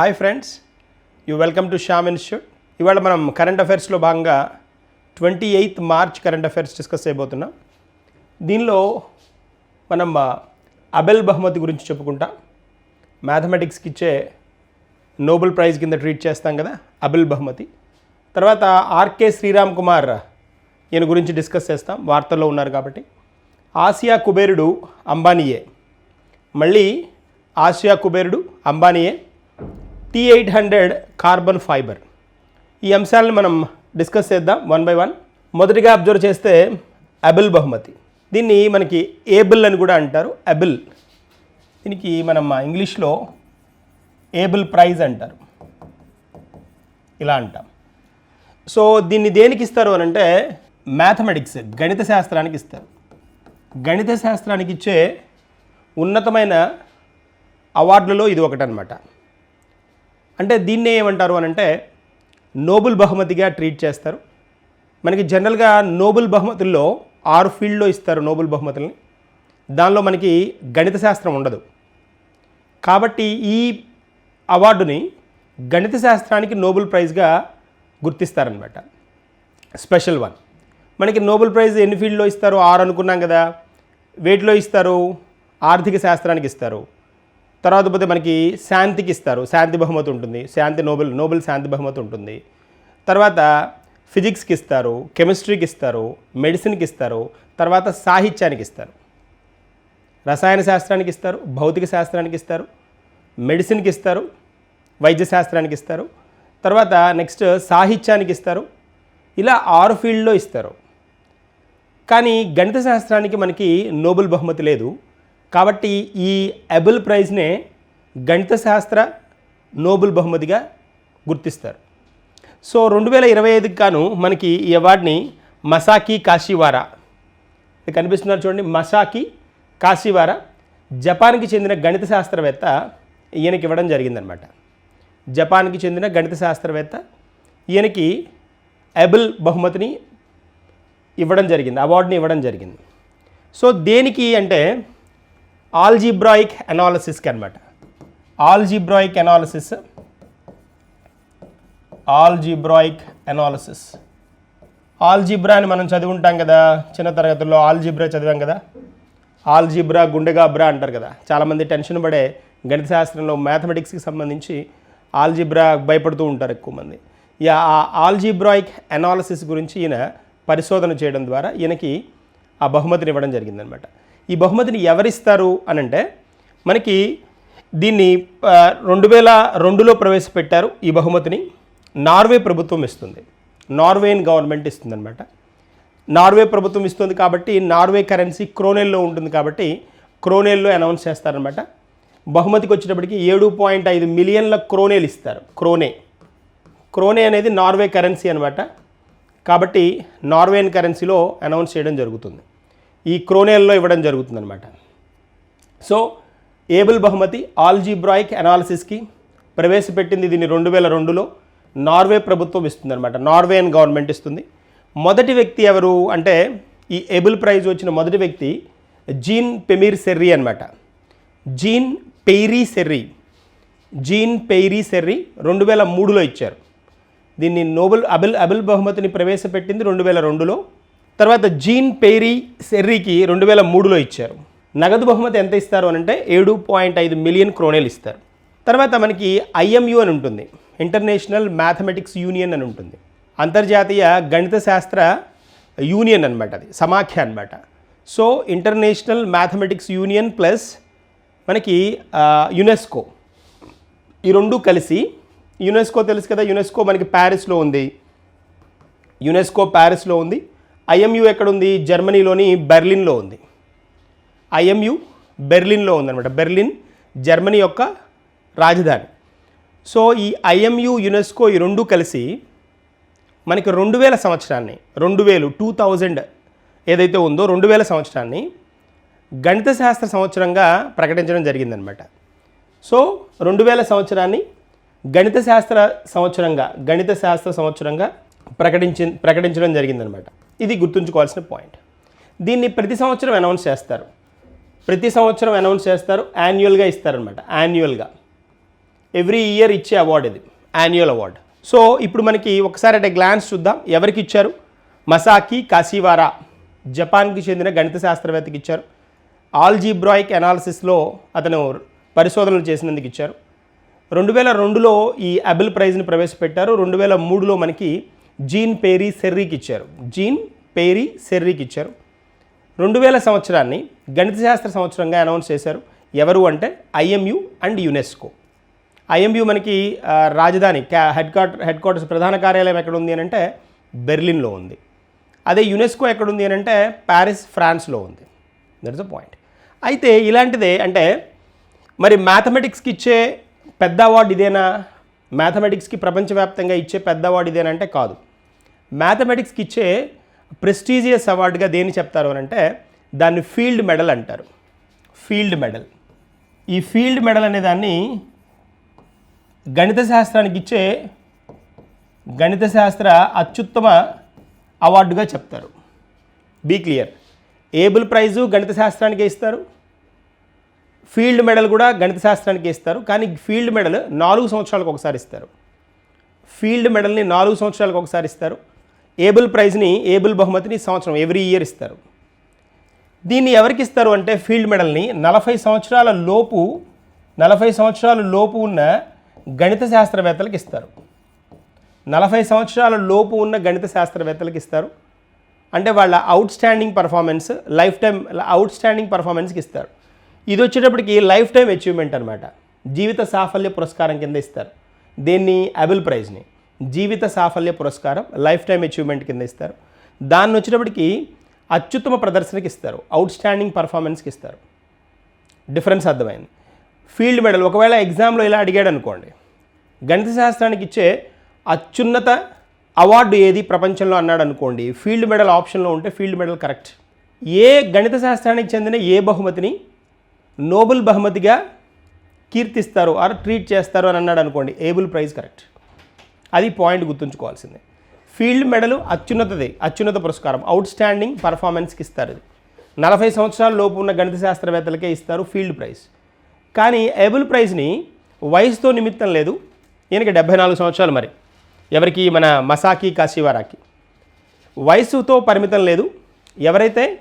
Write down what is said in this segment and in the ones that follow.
Hi friends you welcome to Shyam institute ఇవాళ మనం current అఫైర్స్లో భాగంగా twenty eighth March current affairs discuss చేయబోతున్నాం. దీనిలో మనం అబెల్ బహుమతి గురించి చెప్పుకుంటాం. మ్యాథమెటిక్స్కి ఇచ్చే నోబెల్ ప్రైజ్ కింద ట్రీట్ చేస్తాం కదా అబెల్ బహుమతి తర్వాత ఆర్కే శ్రీరామ్ కుమార్ ఈయన గురించి డిస్కస్ చేస్తాం. వార్తల్లో ఉన్నారు కాబట్టి. ఆసియా కుబేరుడు అంబానీయే. మళ్ళీ ఆసియా కుబేరుడు అంబానీయే. T eight hundred carbon fibre ఈ అంశాలను మనం డిస్కస్ చేద్దాం వన్ బై వన్ మొదటిగా అబ్జర్వ్ చేస్తే అబిల్ బహుమతి. దీన్ని మనకి ఏబుల్ అని కూడా అంటారు. అబిల్ దీనికి మనం ఇంగ్లీష్లో ఏబుల్ ప్రైజ్ అంటారు. ఇలా అంటాం. సో దీన్ని దేనికి ఇస్తారు అని అంటే మ్యాథమెటిక్స్ గణిత శాస్త్రానికి ఇస్తారు. గణిత శాస్త్రానికి ఇచ్చే ఉన్నతమైన అవార్డులలో ఇది ఒకటనమాట అంటే దీన్నే ఏమంటారు అని అంటే నోబుల్ బహుమతిగా ట్రీట్ చేస్తారు. మనకి జనరల్గా నోబుల్ బహుమతుల్లో ఆరు ఫీల్డ్లో ఇస్తారు నోబుల్ బహుమతుల్ని. దానిలో మనకి గణిత శాస్త్రం ఉండదు. కాబట్టి ఈ అవార్డుని గణిత శాస్త్రానికి నోబెల్ ప్రైజ్గా గుర్తిస్తారనమాట. Special one. మనకి నోబెల్ ప్రైజ్ ఎన్ని ఫీల్డ్లో ఇస్తారు? ఆరు అనుకున్నాం కదా. వేటిలో ఇస్తారు. ఆర్థిక శాస్త్రానికి ఇస్తారు. తర్వాత పోతే మనకి శాంతికి ఇస్తారు. శాంతి బహుమతి ఉంటుంది. శాంతి నోబెల్ నోబెల్ శాంతి బహుమతి ఉంటుంది. తర్వాత ఫిజిక్స్కి ఇస్తారు కెమిస్ట్రీకి ఇస్తారు మెడిసిన్కి ఇస్తారు తర్వాత సాహిత్యానికి ఇస్తారు. రసాయన శాస్త్రానికి ఇస్తారు భౌతిక శాస్త్రానికి ఇస్తారు మెడిసిన్కి ఇస్తారు వైద్య శాస్త్రానికి ఇస్తారు. తర్వాత నెక్స్ట్ సాహిత్యానికి ఇస్తారు. ఇలా ఆరు ఫీల్డ్లో ఇస్తారు. కానీ గణిత శాస్త్రానికి మనకి నోబెల్ బహుమతి లేదు. కాబట్టి ఈ అబుల్ ప్రైజ్నే గణిత శాస్త్ర నోబుల్ బహుమతిగా గుర్తిస్తారు. సో రెండు వేల ఇరవై ఐదుకి గాను మనకి ఈ అవార్డుని మసాకి కాశీవారా. ఇది కనిపిస్తున్నారు చూడండి మసాకి కాశీవారా. జపాన్కి చెందిన గణిత శాస్త్రవేత్త ఈయనకి ఇవ్వడం జరిగిందనమాట. జపాన్కి చెందిన గణిత శాస్త్రవేత్త ఈయనకి అబుల్ బహుమతిని ఇవ్వడం జరిగింది అవార్డుని ఇవ్వడం జరిగింది. సో దేనికి అంటే ఆల్జీబ్రాయిక్ అనాలసిస్కి అనమాట algebraic analysis algebraic analysis. Algebra అని మనం చదువుంటాం కదా చిన్న తరగతుల్లో ఆల్జీబ్రా చదివాం కదా. ఆల్జీబ్రా గుండెగాబ్రా అంటారు కదా. చాలామంది టెన్షన్ పడే గణిత శాస్త్రంలో మ్యాథమెటిక్స్కి సంబంధించి ఆల్జీబ్రా భయపడుతూ ఉంటారు ఎక్కువ మంది. ఇక ఆ ఆల్జీబ్రాయిక్ అనాలసిస్ గురించి ఈయన పరిశోధన చేయడం ద్వారా ఈయనకి ఆ బహుమతిని ఇవ్వడం జరిగిందనమాట ఈ బహుమతిని ఎవరిస్తారు అనంటే మనకి దీన్ని రెండు వేల రెండులో ప్రవేశపెట్టారు ఈ బహుమతిని నార్వే ప్రభుత్వం ఇస్తుంది. నార్వేన్ గవర్నమెంట్ ఇస్తుందన్నమాట. నార్వే ప్రభుత్వం ఇస్తుంది కాబట్టి నార్వే కరెన్సీ క్రోనేల్లో ఉంటుంది కాబట్టి క్రోనేల్లో అనౌన్స్ చేస్తారనమాట బహుమతికి వచ్చేటప్పటికి ఏడు పాయింట్ ఐదు మిలియన్ల క్రోనేలు ఇస్తారు. క్రోనే. క్రోనే అనేది నార్వే కరెన్సీ అనమాట కాబట్టి నార్వేన్ కరెన్సీలో అనౌన్స్ చేయడం జరుగుతుంది. ఈ క్రోనేల్లో ఇవ్వడం జరుగుతుందన్నమాట. సో ఏబుల్ బహుమతి ఆల్జీబ్రాయిక్ అనాలిసిస్కి ప్రవేశపెట్టింది దీన్ని రెండు వేల రెండులో. నార్వే ప్రభుత్వం ఇస్తుందన్నమాట. అండ్ గవర్నమెంట్ ఇస్తుంది. మొదటి వ్యక్తి ఎవరు అంటే ఈ ఏబుల్ ప్రైజ్ వచ్చిన మొదటి వ్యక్తి జీన్ పెమీర్ సెర్రీ అనమాట జీన్ పెయిరీ సెర్రీ. జీన్ పెయిరీ సెర్రీ రెండు వేల మూడులో ఇచ్చారు. దీన్ని నోబెల్ అబిల్ అబిల్ బహుమతిని ప్రవేశపెట్టింది రెండు వేల రెండులో. తర్వాత జీన్ పేరీ సెర్రీకి రెండు వేల మూడులో ఇచ్చారు. నగదు బహుమతి ఎంత ఇస్తారు అని అంటే ఏడు పాయింట్ ఐదు మిలియన్ క్రోనేలు ఇస్తారు. తర్వాత మనకి ఐఎంయు అని ఉంటుంది. ఇంటర్నేషనల్ మ్యాథమెటిక్స్ యూనియన్ అని ఉంటుంది. అంతర్జాతీయ గణిత శాస్త్ర యూనియన్ అనమాట అది సమాఖ్య అనమాట so international mathematics union plus మనకి యునెస్కో. ఈ రెండు కలిసి యునెస్కో తెలుసు కదా యునెస్కో మనకి ప్యారిస్లో ఉంది. యునెస్కో ప్యారిస్లో ఉంది. ఐఎంయు ఎక్కడ ఉంది జర్మనీలోని బెర్లిన్లో ఉంది. ఐఎంయు బెర్లిన్లో ఉందన్నమాట. బెర్లిన్ జర్మనీ యొక్క రాజధాని. సో ఈ ఐఎంయు యునెస్కో ఈ రెండు కలిసి మనకి రెండు వేల సంవత్సరాన్ని రెండు వేలు టూ థౌజండ్ ఏదైతే ఉందో రెండు వేల సంవత్సరాన్ని గణిత శాస్త్ర సంవత్సరంగా ప్రకటించడం జరిగిందనమాట సో రెండు వేల సంవత్సరాన్ని గణిత శాస్త్ర సంవత్సరంగా గణిత శాస్త్ర సంవత్సరంగా ప్రకటించి ప్రకటించడం జరిగిందనమాట ఇది గుర్తుంచుకోవాల్సిన పాయింట్ దీన్ని ప్రతి సంవత్సరం అనౌన్స్ చేస్తారు. ప్రతి సంవత్సరం అనౌన్స్ చేస్తారు. యాన్యువల్గా ఇస్తారనమాట యాన్యువల్గా ఎవ్రీ ఇయర్ ఇచ్చే అవార్డు ఇది. యాన్యువల్ అవార్డు సో ఇప్పుడు మనకి ఒకసారి అంటే గ్లాన్స్ చూద్దాం. ఎవరికి ఇచ్చారు? మసాకి కాశీవారా జపాన్కి చెందిన గణిత శాస్త్రవేత్తకి ఇచ్చారు. ఆల్జీబ్రాయిక్ అనాలిసిస్లో అతను పరిశోధనలు చేసినందుకు ఇచ్చారు. రెండు వేల రెండులో ఈ అబిల్ ప్రైజ్ని ప్రవేశపెట్టారు. రెండు వేల మూడులో మనకి జీన్ పేరీ సెర్రీకి ఇచ్చారు. జీన్ పేరీ సెర్రీకి ఇచ్చారు. రెండు వేల సంవత్సరాన్ని గణిత శాస్త్ర సంవత్సరంగా అనౌన్స్ చేశారు. ఎవరు అంటే ఐఎంయు అండ్ యునెస్కో. ఐఎంయు మనకి రాజధాని క్యా హెడ్ క్వార్టర్ హెడ్ క్వార్టర్స్ ప్రధాన కార్యాలయం ఎక్కడ ఉంది అని అంటే బెర్లిన్లో ఉంది. అదే యునెస్కో ఎక్కడ ఉంది అని అంటే ప్యారిస్ ఫ్రాన్స్లో ఉంది. దట్ ఇస్ అ పాయింట్ అయితే ఇలాంటిదే అంటే మరి మ్యాథమెటిక్స్కి ఇచ్చే పెద్ద అవార్డు ఇదేనా? మ్యాథమెటిక్స్కి ప్రపంచవ్యాప్తంగా ఇచ్చే పెద్ద అవార్డు ఇదేనా అంటే కాదు. మ్యాథమెటిక్స్కి ఇచ్చే ప్రెస్టీజియస్ అవార్డుగా దేని చెప్తారు అని అంటే దాన్ని ఫీల్డ్ మెడల్ అంటారు. Field medal. ఈ ఫీల్డ్ మెడల్ అనే దాన్ని గణిత శాస్త్రానికి ఇచ్చే గణిత శాస్త్ర అత్యుత్తమ అవార్డుగా చెప్తారు. Be clear. ఏబుల్ ప్రైజు గణిత శాస్త్రానికే ఇస్తారు. ఫీల్డ్ మెడల్ కూడా గణిత శాస్త్రానికి ఇస్తారు. కానీ ఫీల్డ్ మెడల్ నాలుగు సంవత్సరాలకు ఒకసారి ఇస్తారు. ఫీల్డ్ మెడల్ని నాలుగు సంవత్సరాలకు ఒకసారి ఇస్తారు. ఏబుల్ ప్రైజ్ని ఏబుల్ బహుమతిని సంవత్సరం ఎవ్రీ ఇయర్ ఇస్తారు. దీన్ని ఎవరికి ఇస్తారు అంటే ఫీల్డ్ మెడల్ని నలభై సంవత్సరాల లోపు నలభై సంవత్సరాల లోపు ఉన్న గణిత శాస్త్రవేత్తలకు ఇస్తారు. నలభై సంవత్సరాల లోపు ఉన్న గణిత శాస్త్రవేత్తలకు ఇస్తారు. అంటే వాళ్ళ outstanding performance lifetime outstanding పర్ఫార్మెన్స్కి ఇస్తారు. ఇది వచ్చేటప్పటికి లైఫ్ టైం అచీవ్మెంట్ అనమాట జీవిత సాఫల్య పురస్కారం కింద ఇస్తారు. దీన్ని? అబుల్ ప్రైజ్ని. జీవిత సాఫల్య పురస్కారం లైఫ్ టైం అచీవ్మెంట్ కింద ఇస్తారు. దాన్ని వచ్చినప్పటికీ అత్యుత్తమ ప్రదర్శనకి ఇస్తారు. అవుట్ స్టాండింగ్ పర్ఫార్మెన్స్కి ఇస్తారు. డిఫరెన్స్ అర్థమైంది. ఫీల్డ్ మెడల్ ఒకవేళ ఎగ్జామ్లో ఇలా అడిగాడు అనుకోండి గణిత శాస్త్రానికి ఇచ్చే అత్యున్నత అవార్డు ఏది ప్రపంచంలో అన్నాడు అనుకోండి ఫీల్డ్ మెడల్ ఆప్షన్లో ఉంటే ఫీల్డ్ మెడల్ కరెక్ట్ ఏ గణిత శాస్త్రానికి చెందిన ఏ బహుమతిని నోబెల్ బహుమతిగా కీర్తిస్తారు ఆర్ ట్రీట్ చేస్తారు అని అన్నాడు అనుకోండి ఏబుల్ ప్రైజ్ కరెక్ట్ అది పాయింట్ గుర్తుంచుకోవాల్సిందే. ఫీల్డ్ మెడలు అత్యున్నతది అత్యున్నత పురస్కారం అవుట్ స్టాండింగ్ పర్ఫార్మెన్స్కి ఇస్తారు ఇది. నలభై సంవత్సరాల లోపు ఉన్న గణిత శాస్త్రవేత్తలకే ఇస్తారు ఫీల్డ్ ప్రైజ్. కానీ ఏబుల్ ప్రైజ్ని వయసుతో నిమిత్తం లేదు ఈయనకి డెబ్బై నాలుగు సంవత్సరాలు మరి. ఎవరికి? మన మసాకి కాశీవారాకి. వయసుతో పరిమితం లేదు ఎవరైతే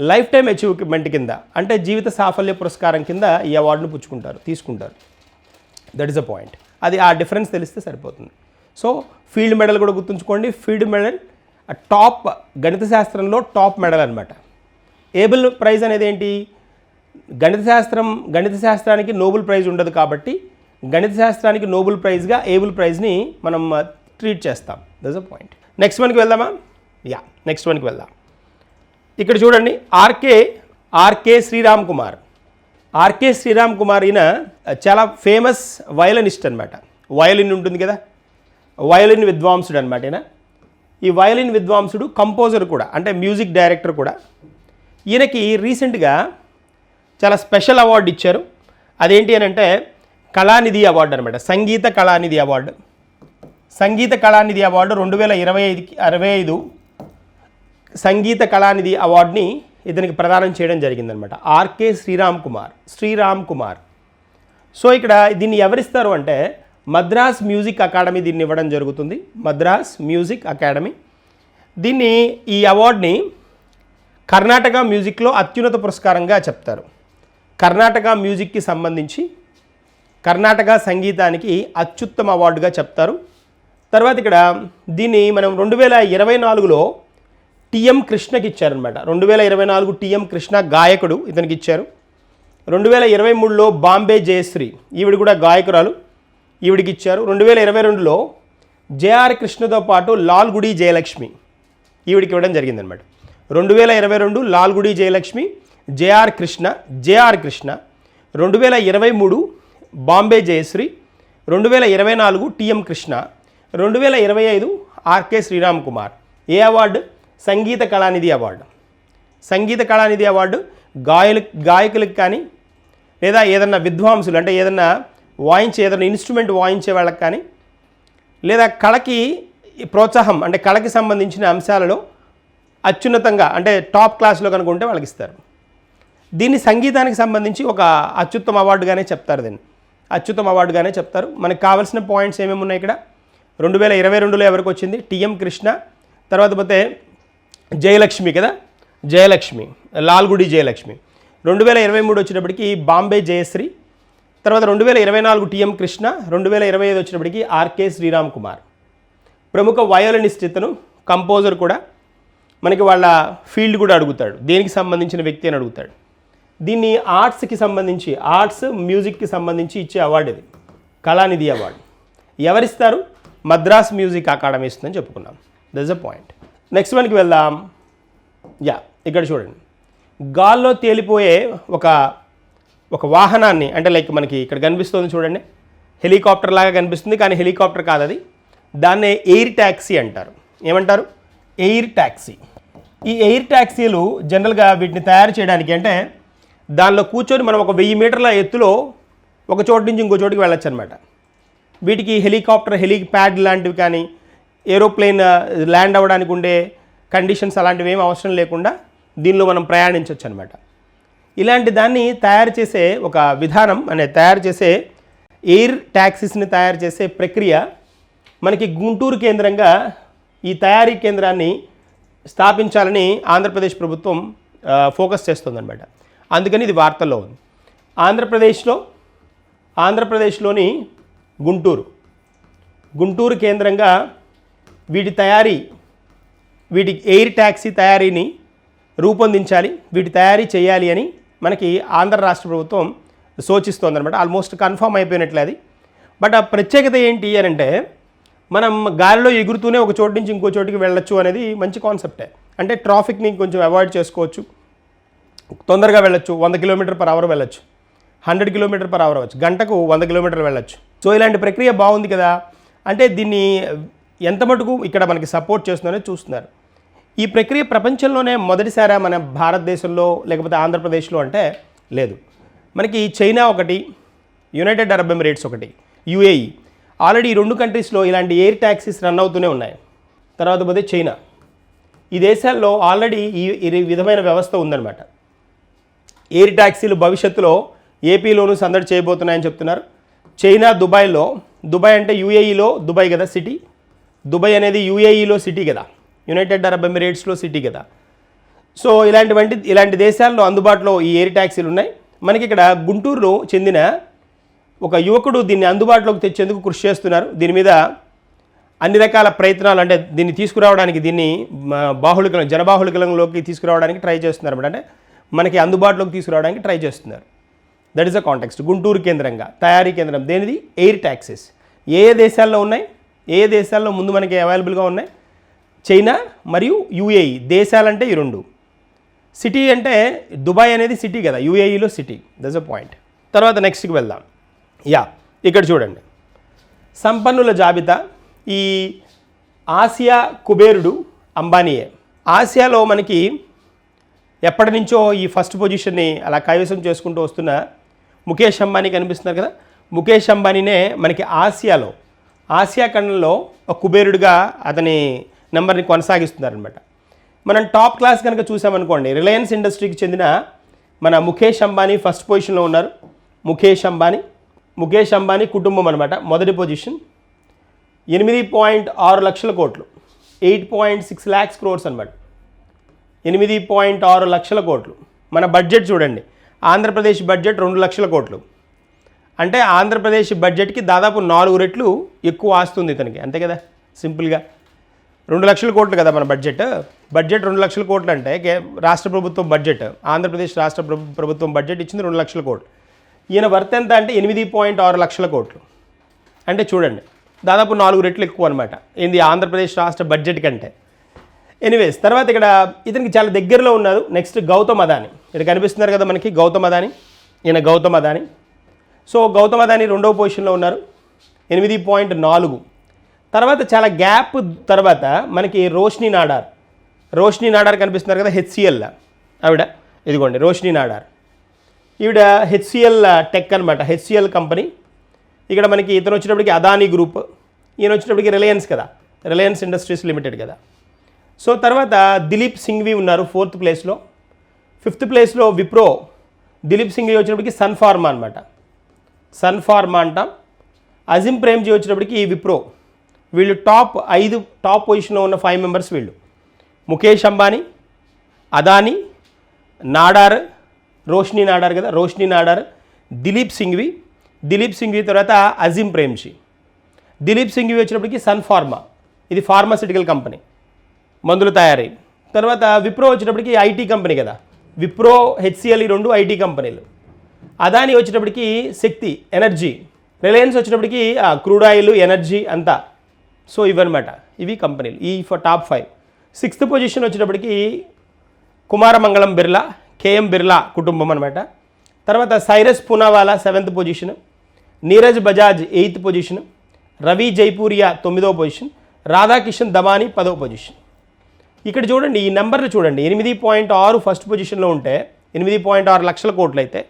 లైఫ్ టైం అచీవ్మెంట్ కింద అంటే జీవిత సాఫల్య పురస్కారం కింద ఈ అవార్డును పుచ్చుకుంటారు తీసుకుంటారు. That is a point. అది ఆ డిఫరెన్స్ తెలిస్తే సరిపోతుంది. సో ఫీల్డ్ మెడల్ కూడా గుర్తుంచుకోండి. ఫీల్డ్ మెడల్ టాప్ గణిత శాస్త్రంలో టాప్ మెడల్ అనమాట ఏబుల్ ప్రైజ్ అనేది ఏంటి? గణిత శాస్త్రం గణిత శాస్త్రానికి నోబెల్ ప్రైజ్ ఉండదు కాబట్టి గణిత శాస్త్రానికి నోబెల్ ప్రైజ్గా ఏబుల్ ప్రైజ్ని మనం ట్రీట్ చేస్తాం. దస్ అ పాయింట్ నెక్స్ట్ వన్కి వెళ్దామా? యా నెక్స్ట్ వన్కి వెళ్దాం. ఇక్కడ చూడండి RK RK Sriram Kumar. RK Sriram Kumar ఈయన చాలా ఫేమస్ వయలినిస్ట్ అనమాట వయలిన్ ఉంటుంది కదా? వయలిన్ విద్వాంసుడు అనమాట ఈయన. ఈ వయలిన్ విద్వాంసుడు కంపోజర్ కూడా అంటే మ్యూజిక్ డైరెక్టర్ కూడా. ఈయనకి రీసెంట్గా చాలా స్పెషల్ అవార్డు ఇచ్చారు. అదేంటి అని అంటే కళానిధి అవార్డు అనమాట సంగీత కళానిధి అవార్డు సంగీత కళానిధి అవార్డు రెండు వేల ఇరవై ఐదుకి అరవై ఐదు సంగీత కళానిధి అవార్డుని ఇతనికి ప్రదానం చేయడం జరిగిందనమాట. ఆర్కే శ్రీరామ్ కుమార్ శ్రీరామ్ కుమార్ సో ఇక్కడ దీన్ని ఎవరిస్తారు అంటే మద్రాస్ మ్యూజిక్ అకాడమీ దీన్ని ఇవ్వడం జరుగుతుంది. Madras music academy. దీన్ని ఈ అవార్డ్ని కర్ణాటక మ్యూజిక్లో అత్యున్నత పురస్కారంగా చెప్తారు. కర్ణాటక మ్యూజిక్కి సంబంధించి కర్ణాటక సంగీతానికి అత్యుత్తమ అవార్డుగా చెప్తారు. తర్వాత ఇక్కడ దీన్ని మనం రెండు వేల ఇరవై నాలుగులో టిఎం కృష్ణకి ఇచ్చారనమాట రెండు వేల ఇరవై నాలుగు టిఎం కృష్ణ గాయకుడు ఇతనికి ఇచ్చారు. రెండు వేల ఇరవై మూడులో బాంబే జయశ్రీ ఈవిడ కూడా గాయకురాలు ఈవిడికి ఇచ్చారు. రెండు వేల ఇరవై రెండులో జేఆర్ కృష్ణతో పాటు లాల్గుడి జయలక్ష్మి ఈవిడికి ఇవ్వడం జరిగిందనమాట రెండు వేల ఇరవై రెండు లాల్గుడి జయలక్ష్మి జేఆర్ కృష్ణ జేఆర్ కృష్ణ. రెండు వేల ఇరవై మూడు బాంబే జయశ్రీ. రెండు వేల ఇరవై నాలుగు టిఎం కృష్ణ. రెండు వేల ఇరవై ఐదు ఆర్కే శ్రీరామ్ కుమార్. ఏ award? Sangita Kalanidhi award. Sangita Kalanidhi award గాయలు గాయకులకు కానీ లేదా ఏదన్నా విద్వాంసులు అంటే ఏదన్నా వాయించే ఏదైనా ఇన్స్ట్రుమెంట్ వాయించే వాళ్ళకి కానీ లేదా కళకి ప్రోత్సాహం అంటే కళకి సంబంధించిన అంశాలలో అత్యున్నతంగా అంటే టాప్ క్లాస్లో కనుక ఉంటే వాళ్ళకి ఇస్తారు. దీన్ని సంగీతానికి సంబంధించి ఒక అత్యుత్తమ అవార్డుగానే చెప్తారు దీన్ని. అత్యుత్తమ అవార్డుగానే చెప్తారు. మనకు కావాల్సిన పాయింట్స్ ఏమేమి ఉన్నాయి ఇక్కడ? రెండు వేల ఇరవై రెండులో ఎవరికి వచ్చింది? టిఎం కృష్ణ తర్వాత పోతే జయలక్ష్మి కదా? జయలక్ష్మి. లాల్గుడి జయలక్ష్మి. రెండు వేల ఇరవై మూడు వచ్చేటప్పటికి బాంబే జయశ్రీ తర్వాత రెండు వేల ఇరవై నాలుగు టీఎం కృష్ణ రెండు వేల ఇరవై ఐదు వచ్చేటప్పటికి ఆర్కే శ్రీరామ్ కుమార్. ప్రముఖ వయోలినిస్ట్ ఇతను కంపోజర్ కూడా. మనకి వాళ్ళ ఫీల్డ్ కూడా అడుగుతాడు. దేనికి సంబంధించిన వ్యక్తి అని అడుగుతాడు. దీన్ని ఆర్ట్స్కి సంబంధించి ఆర్ట్స్ మ్యూజిక్కి సంబంధించి ఇచ్చే అవార్డు ఇది. కళానిధి అవార్డు. ఎవరిస్తారు? మద్రాస్ మ్యూజిక్ అకాడమీ ఇస్తుందని చెప్పుకున్నాం. దస్ అ పాయింట్ నెక్స్ట్ వన్కి వెళ్దాం. యా ఇక్కడ చూడండి. గాల్లో తేలిపోయే ఒక ఒక వాహనాన్ని అంటే లైక్ మనకి ఇక్కడ కనిపిస్తుంది చూడండి. హెలికాప్టర్ లాగా కనిపిస్తుంది కానీ హెలికాప్టర్ కాదు అది. దాన్నే ఎయిర్ ట్యాక్సీ అంటారు. ఏమంటారు? ఎయిర్ ట్యాక్సీ ఈ ఎయిర్ ట్యాక్సీలు జనరల్గా వీటిని తయారు చేయడానికి అంటే దానిలో కూర్చొని మనం ఒక వెయ్యి మీటర్ల ఎత్తులో ఒక చోటు నుంచి ఇంకో చోటుకి వెళ్ళొచ్చు అనమాట వీటికి హెలికాప్టర్ హెలిప్యాడ్ లాంటివి కానీ ఏరోప్లేన్ ల్యాండ్ అవ్వడానికి ఉండే కండిషన్స్ అలాంటివి ఏం అవసరం లేకుండా దీనిలో మనం ప్రయాణించవచ్చు అనమాట ఇలాంటి దాన్ని తయారు చేసే ఒక విధానం అనే తయారు చేసే ఎయిర్ ట్యాక్సీస్ని తయారు చేసే ప్రక్రియ మనకి గుంటూరు కేంద్రంగా ఈ తయారీ కేంద్రాన్ని స్థాపించాలని ఆంధ్రప్రదేశ్ ప్రభుత్వం ఫోకస్ చేస్తుందన్నమాట అందుకని ఇది వార్తల్లో ఉంది. ఆంధ్రప్రదేశ్లో ఆంధ్రప్రదేశ్లోని గుంటూరు గుంటూరు కేంద్రంగా వీటి తయారీ వీటి ఎయిర్ ట్యాక్సీ తయారీని రూపొందించాలి వీటి తయారీ చేయాలి అని మనకి ఆంధ్ర రాష్ట్ర ప్రభుత్వం సూచిస్తోందనమాట ఆల్మోస్ట్ కన్ఫర్మ్ అయిపోయినట్లే అది. బట్ ఆ ప్రత్యేకత ఏంటి అని అంటే మనం గాలిలో ఎగురుతూనే ఒక చోటు నుంచి ఇంకో చోటుకి వెళ్ళొచ్చు అనేది మంచి కాన్సెప్టే అంటే ట్రాఫిక్ని కొంచెం అవాయిడ్ చేసుకోవచ్చు. తొందరగా వెళ్ళొచ్చు. వంద కిలోమీటర్ పర్ అవర్ వెళ్ళొచ్చు. హండ్రెడ్ కిలోమీటర్ పర్ అవర్ అవ్వచ్చు. గంటకు వంద కిలోమీటర్లు వెళ్ళొచ్చు. సో ఇలాంటి ప్రక్రియ బాగుంది కదా. అంటే దీన్ని ఎంత మటుకు ఇక్కడ మనకి సపోర్ట్ చేస్తుందనే చూస్తున్నారు. ఈ ప్రక్రియ ప్రపంచంలోనే మొదటిసారా మన భారతదేశంలో లేకపోతే ఆంధ్రప్రదేశ్లో అంటే లేదు. మనకి చైనా ఒకటి యునైటెడ్ అరబ్ ఎమిరేట్స్ ఒకటి యుఏఈ ఆల్రెడీ ఈ రెండు కంట్రీస్లో ఇలాంటి ఎయిర్ ట్యాక్సీస్ రన్ అవుతూనే ఉన్నాయి. తర్వాత పోతే చైనా. ఈ దేశాల్లో ఆల్రెడీ ఈ ఈ విధమైన వ్యవస్థ ఉందన్నమాట. ఎయిర్ ట్యాక్సీలు భవిష్యత్తులో ఏపీలోనూ సందడి చేయబోతున్నాయని చెప్తున్నారు. చైనా దుబాయ్లో దుబాయ్ అంటే యూఏఈలో దుబాయ్ కదా సిటీ దుబాయ్ అనేది యూఏఈలో సిటీ కదా. యునైటెడ్ అరబ్ ఎమిరేట్స్లో సిటీ కదా. సో ఇలాంటివంటి ఇలాంటి దేశాల్లో అందుబాటులో ఈ ఎయిర్ ట్యాక్సీలు ఉన్నాయి. మనకి ఇక్కడ గుంటూరులో చెందిన ఒక యువకుడు దీన్ని అందుబాటులోకి తెచ్చేందుకు కృషి చేస్తున్నారు. దీని మీద అన్ని రకాల ప్రయత్నాలు అంటే దీన్ని తీసుకురావడానికి దీన్ని బాహుళికలం జనబాహుళికలంలోకి తీసుకురావడానికి ట్రై చేస్తున్నారు. అంటే మనకి అందుబాటులోకి తీసుకురావడానికి ట్రై చేస్తున్నారు. That is a context. Guntur కేంద్రంగా తయారీ కేంద్రం. దేనిది? Air taxes. ఏ ఏ దేశాల్లో ఉన్నాయి? ఏ దేశాల్లో ముందు మనకి అవైలబుల్గా ఉన్నాయి? చైనా మరియు యుఏఈ. దేశాలంటే ఈ రెండు. సిటీ అంటే దుబాయ్ అనేది సిటీ కదా యూఏఈలో సిటీ. దస్ అ పాయింట్ తర్వాత నెక్స్ట్కి వెళ్దాం. యా ఇక్కడ చూడండి. సంపన్నుల జాబితా. ఈ ఆసియా కుబేరుడు అంబానీయే. ఆసియాలో మనకి ఎప్పటి నుంచో ఈ ఫస్ట్ పొజిషన్ని అలా కైవసం చేసుకుంటూ వస్తున్న ముఖేష్ అంబానీ కనిపిస్తున్నారు కదా? ముఖేష్ అంబానీనే మనకి ఆసియాలో ఆసియా ఖండంలో ఒక కుబేరుడిగా అతని నెంబర్ని కొనసాగిస్తున్నారనమాట మనం టాప్ క్లాస్ కనుక చూసామనుకోండి రిలయన్స్ ఇండస్ట్రీకి చెందిన మన ముఖేష్ అంబానీ ఫస్ట్ పొజిషన్లో ఉన్నారు. ముఖేష్ అంబానీ. ముఖేష్ అంబానీ కుటుంబం అనమాట మొదటి పొజిషన్. ఎనిమిది పాయింట్ ఆరు లక్షల కోట్లు. Eight point six lakhs crores అనమాట ఎనిమిది పాయింట్ ఆరు లక్షల కోట్లు. మన బడ్జెట్ చూడండి ఆంధ్రప్రదేశ్ బడ్జెట్ రెండు లక్షల కోట్లు. అంటే ఆంధ్రప్రదేశ్ బడ్జెట్కి దాదాపు నాలుగు రెట్లు ఎక్కువ ఆస్తుంది ఇతనికి. అంతే కదా? సింపుల్గా. రెండు లక్షల కోట్లు కదా మన బడ్జెట్. బడ్జెట్ రెండు లక్షల కోట్లు అంటే కే- రాష్ట్ర ప్రభుత్వం బడ్జెట్. ఆంధ్రప్రదేశ్ రాష్ట్ర ప్రభుత్వం బడ్జెట్ ఇచ్చింది రెండు లక్షల కోట్లు. ఈయన వర్త్ ఎంత అంటే ఎనిమిది పాయింట్ ఆరు లక్షల కోట్లు. అంటే చూడండి దాదాపు నాలుగు రెట్లు ఎక్కువ అనమాట ఇది ఆంధ్రప్రదేశ్ రాష్ట్ర బడ్జెట్ కంటే. ఎనీవేస్ తర్వాత ఇక్కడ ఇతనికి చాలా దగ్గరలో ఉన్నారు నెక్స్ట్ గౌతమ్ అదాని. ఇక్కడ కనిపిస్తున్నారు కదా మనకి గౌతమ్ అదాని? ఈయన గౌతమ్ అదాని. సో గౌతమ్ అదాని రెండవ పొజిషన్లో ఉన్నారు. ఎనిమిది పాయింట్ నాలుగు. తర్వాత చాలా గ్యాప్ తర్వాత మనకి రోష్ని నాడార్. రోష్ని నాడార్ కనిపిస్తున్నారు కదా హెచ్సిఎల్. ఆవిడ ఇదిగోండి రోష్ని నాడార్. ఈవిడ హెచ్సిఎల్ టెక్ అనమాట హెచ్సిఎల్ కంపెనీ. ఇక్కడ మనకి ఇతను వచ్చేటప్పటికి అదానీ గ్రూప్. ఈయన వచ్చేటప్పటికి రిలయన్స్ కదా రిలయన్స్ ఇండస్ట్రీస్ లిమిటెడ్ కదా. సో తర్వాత దిలీప్ సింఘ్వి ఉన్నారు ఫోర్త్ ప్లేస్లో. ఫిఫ్త్ ప్లేస్లో విప్రో దిలీప్ సింఘ్వి వచ్చేటప్పటికి సన్ ఫార్మా అనమాట సన్ ఫార్మా అంటాం. అజిమ్ ప్రేమ్జీ వచ్చేటప్పటికి విప్రో. వీళ్ళు టాప్ ఐదు టాప్ పొజిషన్లో ఉన్న ఫైవ్ మెంబర్స్ వీళ్ళు. ముఖేష్ అంబానీ అదానీ నాడార్ రోష్ని నాడార్ కదా రోష్ని నాడార్ దిలీప్ సింఘ్వి. దిలీప్ సింఘ్వి తర్వాత అజిమ్ ప్రేమ్జీ. దిలీప్ సింఘ్వి వచ్చినప్పటికి సన్ ఫార్మా. ఇది ఫార్మాసిటికల్ కంపెనీ. మందులు తయారీ తర్వాత విప్రో వచ్చేటప్పటికి ఐటీ కంపెనీ కదా. విప్రో హెచ్సిఎల్ ఈ రెండు ఐటీ కంపెనీలు. అదాని వచ్చేటప్పటికి శక్తి ఎనర్జీ రిలయన్స్ వచ్చేటప్పటికి క్రూడ్ ఆయిల్ ఎనర్జీ అంతా. సో ఇవన్నమాట. ఇవి కంపెనీలు. ఈ for top five. Sixth position వచ్చేటప్పటికి కుమారమంగళం బిర్లా కేఎం బిర్లా కుటుంబం అనమాట తర్వాత Cyrus Poonawalla seventh position. Neeraj Bajaj eighth position. Ravi Jaipuria తొమ్మిదవ పొజిషన్. రాధాకిషన్ దమాని పదవ పొజిషన్. ఇక్కడ చూడండి ఈ నెంబర్లు చూడండి. ఎనిమిది పాయింట్ ఆరు ఫస్ట్ పొజిషన్లో ఉంటే ఎనిమిది పాయింట్ ఆరు లక్షల కోట్లు అయితే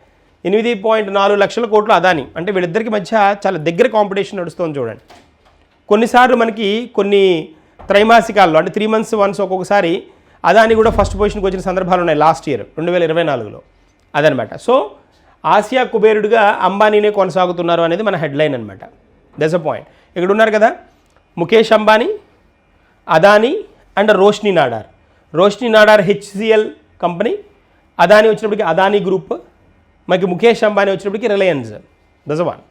ఎనిమిది పాయింట్ నాలుగు లక్షల కోట్లు అదాని. అంటే వీళ్ళిద్దరికి మధ్య చాలా దగ్గర కాంపిటీషన్ నడుస్తుంది చూడండి. కొన్నిసార్లు మనకి కొన్ని త్రైమాసికాల్లో అంటే త్రీ మంత్స్ వన్స్ ఒక్కొక్కసారి అదాని కూడా ఫస్ట్ పొజిషన్కి వచ్చిన సందర్భాలు ఉన్నాయి లాస్ట్ ఇయర్ రెండు వేల ఇరవై నాలుగులో. అదనమాట. సో ఆసియా కుబేరుడుగా అంబానీనే కొనసాగుతున్నారు అనేది మన హెడ్లైన్ అనమాట దస్ అ పాయింట్ ఇక్కడ ఉన్నారు కదా Mukesh Ambani Adani and Roshni Nadar. Roshni Nadar HCL company Adani వచ్చినప్పటికీ అదానీ గ్రూప్ మనకి ముఖేష్ అంబానీ వచ్చినప్పటికి రిలయన్స్. దస్ వన్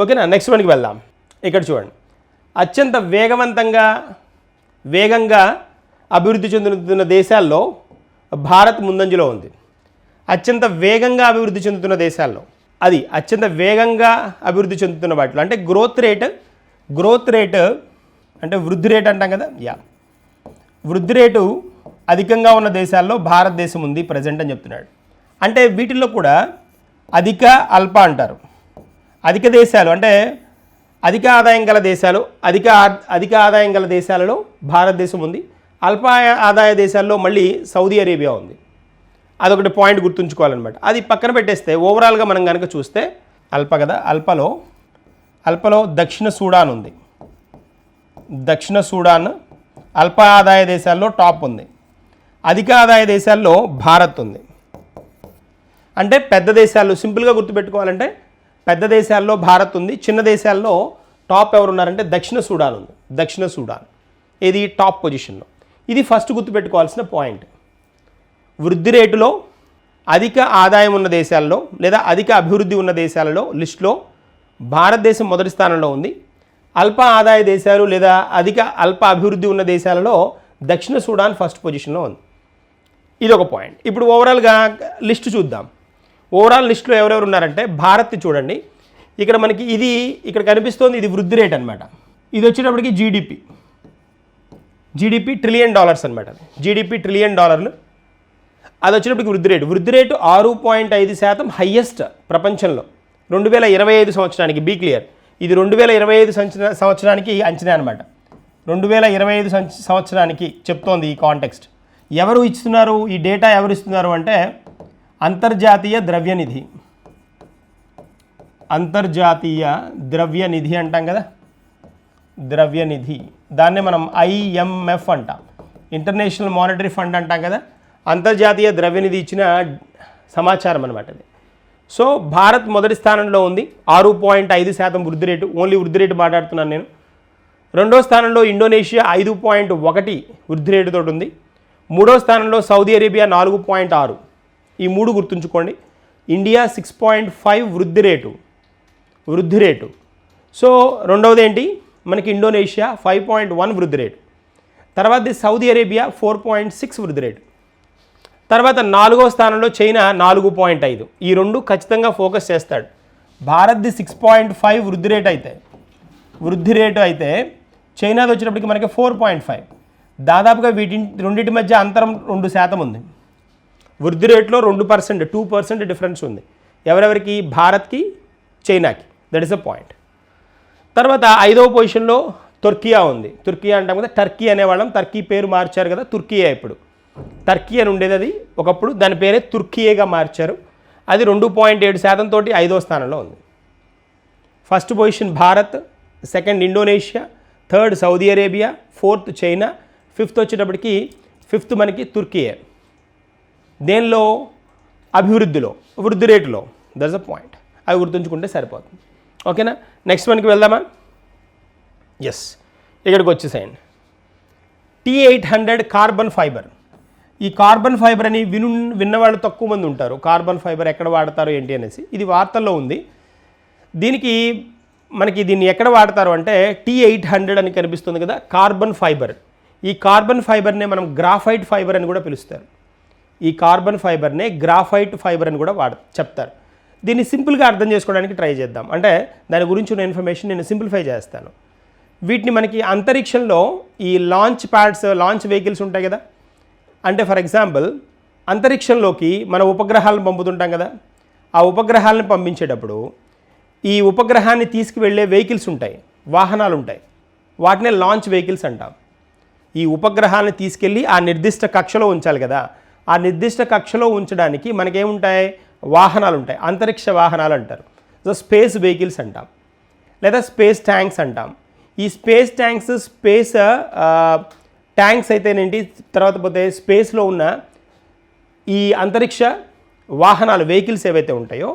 ఓకేనా నెక్స్ట్ వన్కి వెళ్దాం. ఇక్కడ చూడండి. అత్యంత వేగవంతంగా వేగంగా అభివృద్ధి చెందుతున్న దేశాల్లో భారత్ ముందంజలో ఉంది. అత్యంత వేగంగా అభివృద్ధి చెందుతున్న దేశాల్లో. అది అత్యంత వేగంగా అభివృద్ధి చెందుతున్న వాటిలో. అంటే గ్రోత్ రేట్ గ్రోత్ రేట్ అంటే వృద్ధి రేట్ అంటాం కదా? యా వృద్ధి రేటు అధికంగా ఉన్న దేశాల్లో భారతదేశం ఉంది ప్రజెంట్ అని చెప్తున్నాడు. అంటే వీటిల్లో కూడా అధిక అల్ప అంటారు. అధిక దేశాలు అంటే అధిక ఆదాయం గల దేశాలు అధిక అధిక ఆదాయం గల దేశాలలో భారతదేశం ఉంది. అల్ప ఆదాయ దేశాల్లో మళ్ళీ సౌదీ అరేబియా ఉంది. అదొకటి పాయింట్ గుర్తుంచుకోవాలన్నమాట. అది పక్కన పెట్టేస్తే ఓవరాల్గా మనం కనుక చూస్తే అల్ప కదా అల్పలో అల్పలో దక్షిణ సూడాన్ ఉంది. దక్షిణ సూడాన్ అల్ప ఆదాయ దేశాల్లో టాప్ ఉంది. అధిక ఆదాయ దేశాల్లో భారత్ ఉంది. అంటే పెద్ద దేశాల్లో సింపుల్గా గుర్తుపెట్టుకోవాలంటే పెద్ద దేశాల్లో భారత్ ఉంది చిన్న దేశాల్లో టాప్ ఎవరు ఉన్నారంటే దక్షిణ సూడాన్ ఉంది దక్షిణ సూడాన్. ఇది టాప్ పొజిషన్లో. ఇది ఫస్ట్ గుర్తుపెట్టుకోవాల్సిన పాయింట్. వృద్ధి రేటులో అధిక ఆదాయం ఉన్న దేశాల్లో లేదా అధిక అభివృద్ధి ఉన్న దేశాలలో లిస్టులో భారతదేశం మొదటి స్థానంలో ఉంది. అల్ప ఆదాయ దేశాలు లేదా అధిక అల్ప అభివృద్ధి ఉన్న దేశాలలో దక్షిణ సూడాన్ ఫస్ట్ పొజిషన్లో ఉంది. ఇది ఒక పాయింట్. ఇప్పుడు ఓవరాల్గా లిస్ట్ చూద్దాం. ఓవరాల్ లిస్ట్లో ఎవరెవరు ఉన్నారంటే భారత్ చూడండి. ఇక్కడ మనకి ఇది ఇక్కడ కనిపిస్తోంది ఇది వృద్ధి రేట్ అనమాట ఇది వచ్చేటప్పటికి జీడిపి జీడిపి ట్రిలియన్ డాలర్స్ అనమాట జీడిపి ట్రిలియన్ డాలర్లు అది. వచ్చేటప్పటికి వృద్ధి రేటు. వృద్ధి రేటు ఆరు పాయింట్ ఐదు శాతం హయ్యెస్ట్ ప్రపంచంలో. రెండు వేల ఇరవై ఐదు సంవత్సరానికి బీ క్లియర్ ఇది రెండు వేల ఇరవై ఐదు సంవత్సరానికి అంచనా అనమాట రెండు వేల ఇరవై ఐదు సంవత్సరానికి చెప్తోంది ఈ కాంటెక్స్ట్ ఎవరు ఇస్తున్నారు? ఈ డేటా ఎవరు ఇస్తున్నారు అంటే అంతర్జాతీయ ద్రవ్యనిధి. అంతర్జాతీయ ద్రవ్యనిధి అంటాం కదా? ద్రవ్యనిధి. దాన్నే మనం ఐఎంఎఫ్ అంటాం. ఇంటర్నేషనల్ మానిటరీ ఫండ్ అంటాం కదా? అంతర్జాతీయ ద్రవ్యనిధి ఇచ్చిన సమాచారం అనమాట అది. సో భారత్ మొదటి స్థానంలో ఉంది. ఆరు పాయింట్ ఐదు శాతం వృద్ధి రేటు. ఓన్లీ వృద్ధి రేటు మాట్లాడుతున్నాను నేను. రెండో స్థానంలో ఇండోనేషియా ఐదు పాయింట్ ఒకటి వృద్ధి రేటుతో ఉంది. మూడో స్థానంలో సౌదీ అరేబియా నాలుగు పాయింట్ ఆరు. ఈ మూడు గుర్తుంచుకోండి. ఇండియా సిక్స్ పాయింట్ ఫైవ్ వృద్ధి రేటు వృద్ధి రేటు. సో రెండవది ఏంటి? మనకి ఇండోనేషియా ఫైవ్ పాయింట్ వన్ వృద్ధి రేటు. తర్వాతది Saudi Arabia four point six వృద్ధి రేటు. తర్వాత నాలుగో స్థానంలో చైనా నాలుగు పాయింట్ ఐదు. ఈ రెండు ఖచ్చితంగా ఫోకస్ చేస్తాడు. భారత్ది సిక్స్ పాయింట్ ఫైవ్ వృద్ధి రేటు అయితే వృద్ధి రేటు అయితే చైనాది వచ్చినప్పటికి మనకి ఫోర్ పాయింట్ ఫైవ్. దాదాపుగా వీటి రెండింటి మధ్య అంతరం రెండు శాతం ఉంది. వృద్ధి రేట్లో రెండు పర్సెంట్ టూ పర్సెంట్ డిఫరెన్స్ ఉంది. ఎవరెవరికి? భారత్కి చైనాకి. దట్ ఇస్ అ పాయింట్ తర్వాత ఐదవ పొజిషన్లో తుర్కియా ఉంది. తుర్కియా అంటాం కదా టర్కీ అనేవాళ్ళం. టర్కీ పేరు మార్చారు కదా తుర్కియా ఇప్పుడు. టర్కీ అని ఉండేది అది ఒకప్పుడు. దాని పేరే తుర్కియేగా మార్చారు. అది రెండు పాయింట్ ఏడు శాతం తోటి ఐదో స్థానంలో ఉంది. First position Bharat second Indonesia third Saudi Arabia fourth China fifth వచ్చేటప్పటికి ఫిఫ్త్ మనకి తుర్కియే. దేనిలో? అభివృద్ధిలో వృద్ధి రేటులో. దట్స్ అ పాయింట్ అవి గుర్తుంచుకుంటే సరిపోతుంది. ఓకేనా? నెక్స్ట్ మనకి వెళ్దామా? ఎస్ ఇక్కడికి వచ్చేసేయండి. T eight hundred carbon fibre ఈ కార్బన్ ఫైబర్ అని విను విన్నవాళ్ళు తక్కువ మంది ఉంటారు. కార్బన్ ఫైబర్ ఎక్కడ వాడతారు ఏంటి అనేసి. ఇది వార్తల్లో ఉంది. దీనికి మనకి దీన్ని ఎక్కడ వాడతారు అంటే టీ ఎయిట్ హండ్రెడ్ అని కనిపిస్తుంది కదా కార్బన్ ఫైబర్ ఈ కార్బన్ ఫైబర్నే మనం గ్రాఫైట్ ఫైబర్ అని కూడా పిలుస్తారు. ఈ కార్బన్ ఫైబర్నే గ్రాఫైట్ ఫైబర్ అని కూడా వాడ చెప్తారు. దీన్ని సింపుల్గా అర్థం చేసుకోవడానికి ట్రై చేద్దాం. అంటే దాని గురించి ఉన్న ఇన్ఫర్మేషన్ నేను సింప్లిఫై చేస్తాను. వీటిని మనకి అంతరిక్షంలో ఈ లాంచ్ ప్యాడ్స్ లాంచ్ వెహికల్స్ ఉంటాయి కదా? అంటే ఫర్ ఎగ్జాంపుల్ అంతరిక్షంలోకి మన ఉపగ్రహాలను పంపుతుంటాం కదా? ఆ ఉపగ్రహాలను పంపించేటప్పుడు ఈ ఉపగ్రహాన్ని తీసుకువెళ్ళే వెహికల్స్ ఉంటాయి. వాహనాలు ఉంటాయి. వాటినే లాంచ్ వెహికల్స్ అంటాం. ఈ ఉపగ్రహాలను తీసుకెళ్ళి ఆ నిర్దిష్ట కక్షలో ఉంచాలి కదా? ఆ నిర్దిష్ట కక్షలో ఉంచడానికి మనకేముంటాయి? వాహనాలు ఉంటాయి అంతరిక్ష వాహనాలు అంటారు సో స్పేస్ వెహికల్స్ అంటాం. లేదా స్పేస్ ట్యాంక్స్ అంటాం. ఈ స్పేస్ ట్యాంక్స్ స్పేస్ ట్యాంక్స్ అయితేనేంటి? తర్వాత పోతే స్పేస్లో ఉన్న ఈ అంతరిక్ష వాహనాలు వెహికల్స్ ఏవైతే ఉంటాయో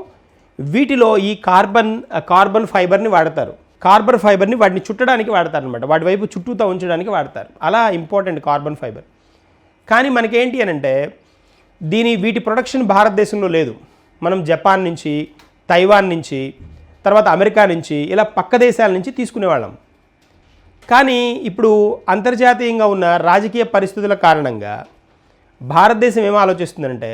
వీటిలో ఈ కార్బన్ కార్బన్ ఫైబర్ని వాడతారు. కార్బన్ ఫైబర్ని వాటిని చుట్టడానికి వాడతారు అనమాట వాటి వైపు చుట్టూతో ఉంచడానికి వాడతారు. అలా ఇంపార్టెంట్ కార్బన్ ఫైబర్ కానీ మనకేంటి అని అంటే దీని వీటి ప్రొడక్షన్ భారతదేశంలో లేదు. మనం జపాన్ నుంచి తైవాన్ నుంచి తర్వాత అమెరికా నుంచి ఇలా పక్క దేశాల నుంచి తీసుకునేవాళ్ళం. కానీ ఇప్పుడు అంతర్జాతీయంగా ఉన్న రాజకీయ పరిస్థితుల కారణంగా భారతదేశం ఏం ఆలోచిస్తుందంటే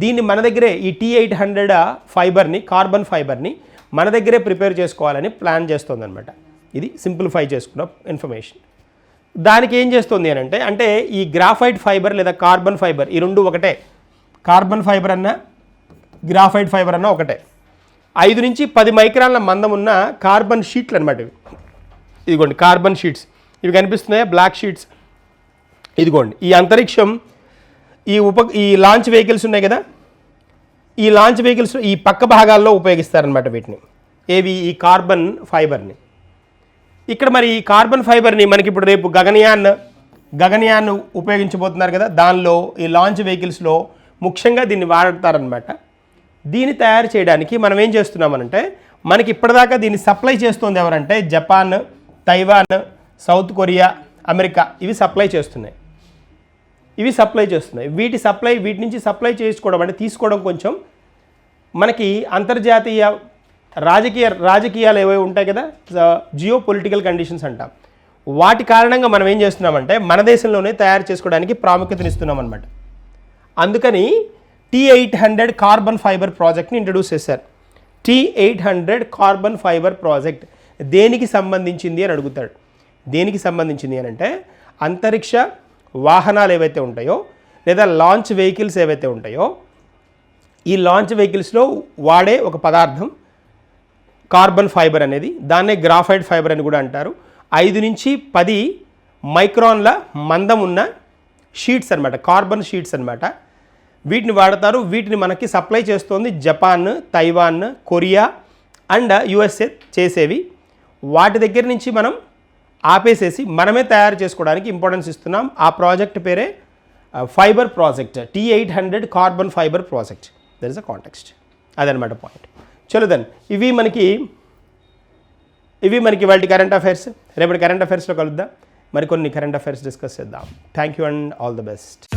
దీన్ని మన దగ్గరే ఈ టీ ఎయిట్ హండ్రెడ్ ఫైబర్ని కార్బన్ ఫైబర్ని మన దగ్గరే ప్రిపేర్ చేసుకోవాలని ప్లాన్ చేస్తుందన్నమాట. ఇది సింప్లిఫై చేసుకున్న ఇన్ఫర్మేషన్ దానికి ఏం చేస్తుంది అని అంటే అంటే ఈ గ్రాఫైట్ ఫైబర్ లేదా కార్బన్ ఫైబర్ ఈ రెండు ఒకటే. కార్బన్ ఫైబర్ అన్న గ్రాఫైట్ ఫైబర్ అన్న ఒకటే. ఐదు నుంచి పది మైక్రాన్ల మందం ఉన్న కార్బన్ షీట్లు అనమాట ఇవి. ఇదిగోండి కార్బన్ షీట్స్. ఇవి కనిపిస్తున్నాయా? Black sheets. ఇదిగోండి ఈ అంతరిక్షం ఈ ఉప ఈ లాంచ్ వెహికల్స్ ఉన్నాయి కదా? ఈ లాంచ్ వెహికల్స్ ఈ పక్క భాగాల్లో ఉపయోగిస్తారనమాట వీటిని. ఏవి? ఈ కార్బన్ ఫైబర్ని. ఇక్కడ మరి ఈ కార్బన్ ఫైబర్ని మనకి ఇప్పుడు రేపు గగనయాన్ గగనయాన్ ఉపయోగించబోతున్నారు కదా దానిలో ఈ లాంచ్ వెహికల్స్లో ముఖ్యంగా దీన్ని వాడతారనమాట దీన్ని తయారు చేయడానికి మనం ఏం చేస్తున్నామనంటే మనకి ఇప్పటిదాకా దీన్ని సప్లై చేస్తుంది ఎవరంటే Japan Taiwan South Korea America. ఇవి సప్లై చేస్తున్నాయి. ఇవి సప్లై చేస్తున్నాయి. వీటి సప్లై వీటి నుంచి సప్లై చేసుకోవడం అంటే తీసుకోవడం కొంచెం మనకి అంతర్జాతీయ రాజకీయ రాజకీయాలు ఏవో ఉంటాయి కదా జియో పొలిటికల్ కండిషన్స్ అంటాం. వాటి కారణంగా మనం ఏం చేస్తున్నామంటే మన దేశంలోనే తయారు చేసుకోవడానికి ప్రాముఖ్యతనిస్తున్నాం అనమాట అందుకని T eight hundred carbon fibre ప్రాజెక్ట్ని ఇంట్రడ్యూస్ చేశారు. T eight hundred carbon fibre project దేనికి సంబంధించింది అని అడుగుతాడు. దేనికి సంబంధించింది అని అంటే అంతరిక్ష వాహనాలు ఏవైతే ఉంటాయో లేదా లాంచ్ వెహికల్స్ ఏవైతే ఉంటాయో ఈ లాంచ్ వెహికల్స్లో వాడే ఒక పదార్థం కార్బన్ ఫైబర్ అనేది దాన్నే గ్రాఫైడ్ ఫైబర్ అని కూడా అంటారు. ఐదు నుంచి పది మైక్రాన్ల మందం ఉన్న షీట్స్ అనమాట కార్బన్ షీట్స్ అన్నమాట. వీటిని వాడతారు. వీటిని మనకి సప్లై చేస్తోంది Japan Taiwan Korea and USA చేసేవి. వాటి దగ్గర నుంచి మనం ఆపేసేసి మనమే తయారు చేసుకోవడానికి ఇంపార్టెన్స్ ఇస్తున్నాం. ఆ ప్రాజెక్ట్ పేరే fibre project. T eight hundred carbon fibre project. There is a context అదనమాట పాయింట్ చలో దెన్ ఇవి మనకి ఇవి మనకి వాటి కరెంట్ అఫైర్స్ రేపటి కరెంట్ అఫైర్స్లో కలుద్దాం. మరికొన్ని కరెంట్ అఫైర్స్ డిస్కస్ చేద్దాం. Thank you and all the best